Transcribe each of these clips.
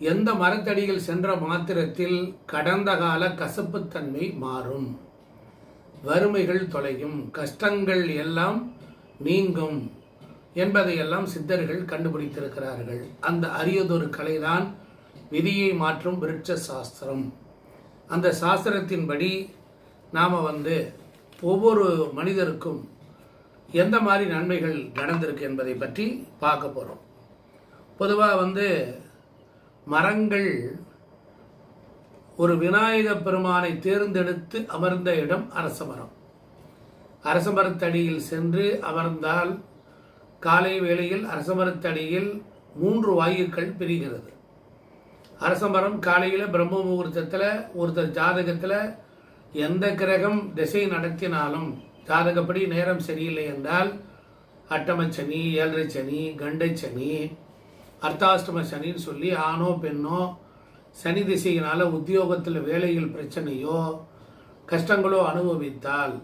எந்த மரத்தடியில் சென்ற மாத்திரத்தில் கடந்த கால கசப்புத்தன்மை மாறும்? வறுமைகள் தொலையும் கஷ்டங்கள் எல்லாம் நீங்கும் என்பதையெல்லாம் சித்தர்கள் கண்டுபிடித்திருக்கிறார்கள். அந்த அரியதொரு கலைதான் விதியை மாற்றும் விருட்ச சாஸ்திரம். அந்த சாஸ்திரத்தின்படி நாம் வந்து ஒவ்வொரு மனிதருக்கும் எந்த மாதிரி நன்மைகள் நடந்திருக்கு என்பதை பற்றி பார்க்க போகிறோம் பொதுவாக வந்து மரங்கள் ஒரு விநாயக பெருமானை தேர்ந்தெடுத்து அமர்ந்த இடம் அரச மரம். அரச மரத்தடியில் சென்று அமர்ந்தால் காலை வேளையில் அரச மரத்தடியில் மூன்று வாயுக்கள் பிரிகிறது. அரச மரம் காலையில் பிரம்ம முகூர்த்தத்தில் ஒருத்தர் ஜாதகத்தில் எந்த கிரகம் திசை நடத்தினாலும் ஜாதகப்படி நேரம் சரியில்லை என்றால் அட்டமச்சனி ஏழரை சனி கண்டை சனி அர்த்தாஷ்டம சனின்னு சொல்லி ஆணோ பெண்ணோ சனி திசையினால் உத்தியோகத்தில் வேலையில் பிரச்சனையோ கஷ்டங்களோ அனுபவித்தால்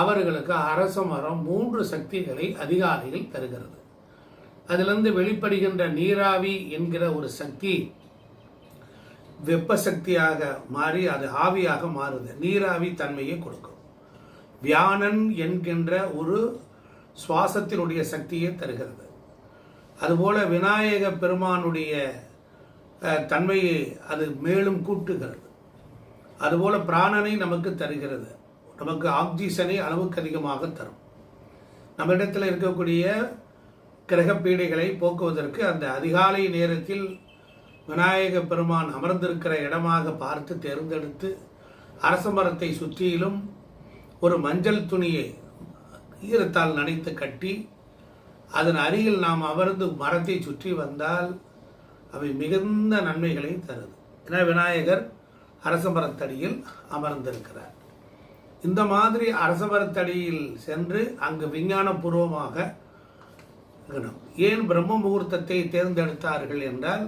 அவர்களுக்கு அரச மரம் மூன்று சக்திகளை அதிகாலையில் தருகிறது. அதிலிருந்து வெளிப்படுகின்ற நீராவி என்கிற ஒரு சக்தி வெப்ப சக்தியாக மாறி அது ஆவியாக மாறுது. நீராவி தன்மையை கொடுக்கும். வியானன் என்கின்ற ஒரு சுவாசத்தினுடைய சக்தியை தருகிறது. அதுபோல விநாயக பெருமானுடைய தன்மையை அது மேலும் கூட்டுகிறது. அதுபோல பிராணனை நமக்கு தருகிறது. நமக்கு ஆக்சிஜனை அளவுக்கு அதிகமாக தரும். நம்மிடத்தில் இருக்கக்கூடிய கிரக பீடைகளை போக்குவதற்கு அந்த அதிகாலை நேரத்தில் விநாயக பெருமான் அமர்ந்திருக்கிற இடமாக பார்த்து தேர்ந்தெடுத்து அரச மரத்தை சுற்றியிலும் ஒரு மஞ்சள் துணியை ஈரத்தால் நனைத்து கட்டி அதன் அருகில் நாம் அமர்ந்து மரத்தை சுற்றி வந்தால் அவை மிகுந்த நன்மைகளை தருது. என விநாயகர் அரசமரத்தடியில் அமர்ந்திருக்கிறார். இந்த மாதிரி அரசமரத்தடியில் சென்று அங்கு விஞ்ஞானபூர்வமாக ஏன் பிரம்ம முகூர்த்தத்தை தேர்ந்தெடுத்தார்கள் என்றால்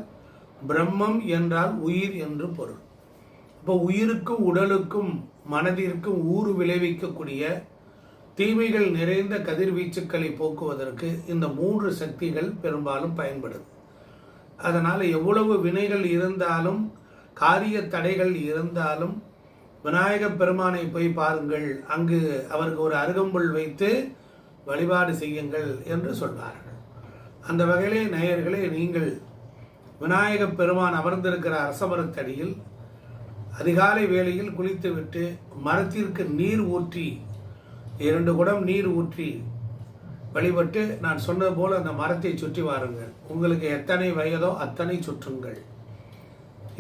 பிரம்மம் என்றால் உயிர் என்று பொருள். இப்போ உயிருக்கும் உடலுக்கும் மனதிற்கும் ஊறு விளைவிக்கக்கூடிய தீமைகள் நிறைந்த கதிர்வீச்சுக்களை போக்குவதற்கு இந்த மூன்று சக்திகள் பெரும்பாலும் பயன்படுது. அதனால் எவ்வளவு வினைகள் இருந்தாலும் காரிய தடைகள் இருந்தாலும் விநாயக பெருமானை போய் பாருங்கள் அங்கு அவருக்கு ஒரு அருகம்புல் வைத்து வழிபாடு செய்யுங்கள் என்று சொன்னார்கள் அந்த வகையிலே நேயர்களே நீங்கள் விநாயக பெருமான் அமர்ந்திருக்கிற அரசமரத்தடியில் அதிகாலை வேளையில் குளித்துவிட்டு மரத்திற்கு நீர் ஊற்றி இரண்டு குடம் நீர் ஊற்றி வழிபட்டு நான் சொன்னது போல் அந்த மரத்தை சுற்றி வாருங்கள். உங்களுக்கு எத்தனை வயதோ அத்தனை சுற்றுங்கள்.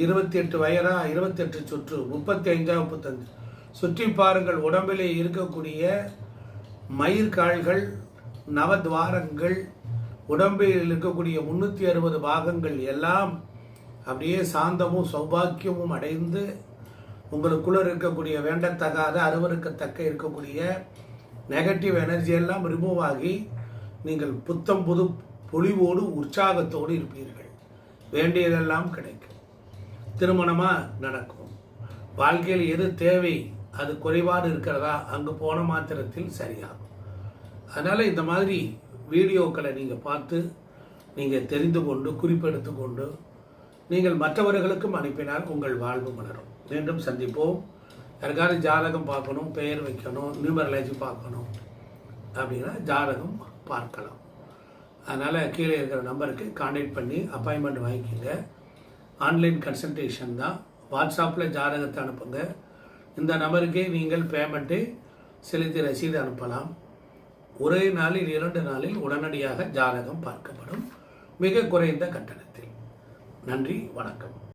இருபத்தி எட்டு வயதா இருபத்தி எட்டு சுற்று முப்பத்தி ஐந்தா முப்பத்தஞ்சு. சுற்றி பாருங்கள் உடம்பிலே இருக்கக்கூடிய மயிர்கால்கள் நவத்வாரங்கள் உடம்பில் இருக்கக்கூடிய முன்னூற்றி அறுபது பாகங்கள் எல்லாம் அப்படியே சாந்தமும் சௌபாக்கியமும் அடைந்து உங்களுக்குள்ள இருக்கக்கூடிய வேண்டத்தகாத அருவருக்கத்தக்க இருக்கக்கூடிய நெகட்டிவ் எனர்ஜி எல்லாம் ரிமூவ் ஆகி நீங்கள் புத்தம் புது பொலிவோடு உற்சாகத்தோடு இருப்பீர்கள். வேண்டியதெல்லாம் கிடைக்கும். திருமணமாக நடக்கும். வாழ்க்கையில் எது தேவை அது குறைபாடு இருக்கிறதா அங்கே போன மாத்திரத்தில் சரியாகும். அதனால் இந்த மாதிரி வீடியோக்களை நீங்கள் பார்த்து நீங்கள் தெரிந்து கொண்டு குறிப்பெடுத்து கொண்டு நீங்கள் மற்றவர்களுக்கும் அனுப்பினால் உங்கள் வாழ்வு மலரும். மீண்டும் சந்திப்போம். யாருக்காவது ஜாதகம் பார்க்கணும் பெயர் வைக்கணும் நியூமரலைஜி பார்க்கணும் அப்படின்னா ஜாதகம் பார்க்கலாம். அதனால் கீழே இருக்கிற நம்பருக்கு காண்டாக்ட் பண்ணி அப்பாயின்மெண்ட் வாங்கிக்கோங்க. ஆன்லைன் கன்சல்டேஷன் தான். வாட்ஸ்அப்பில் ஜாதகத்தை அனுப்புங்க. இந்த நம்பருக்கே நீங்கள் பேமெண்ட்டு செலுத்தி ரசீது அனுப்பலாம். ஒரே நாளில் இரண்டு நாளில் உடனடியாக ஜாதகம் பார்க்கப்படும். மிக குறைந்த கட்டணத்தில். நன்றி வணக்கம்.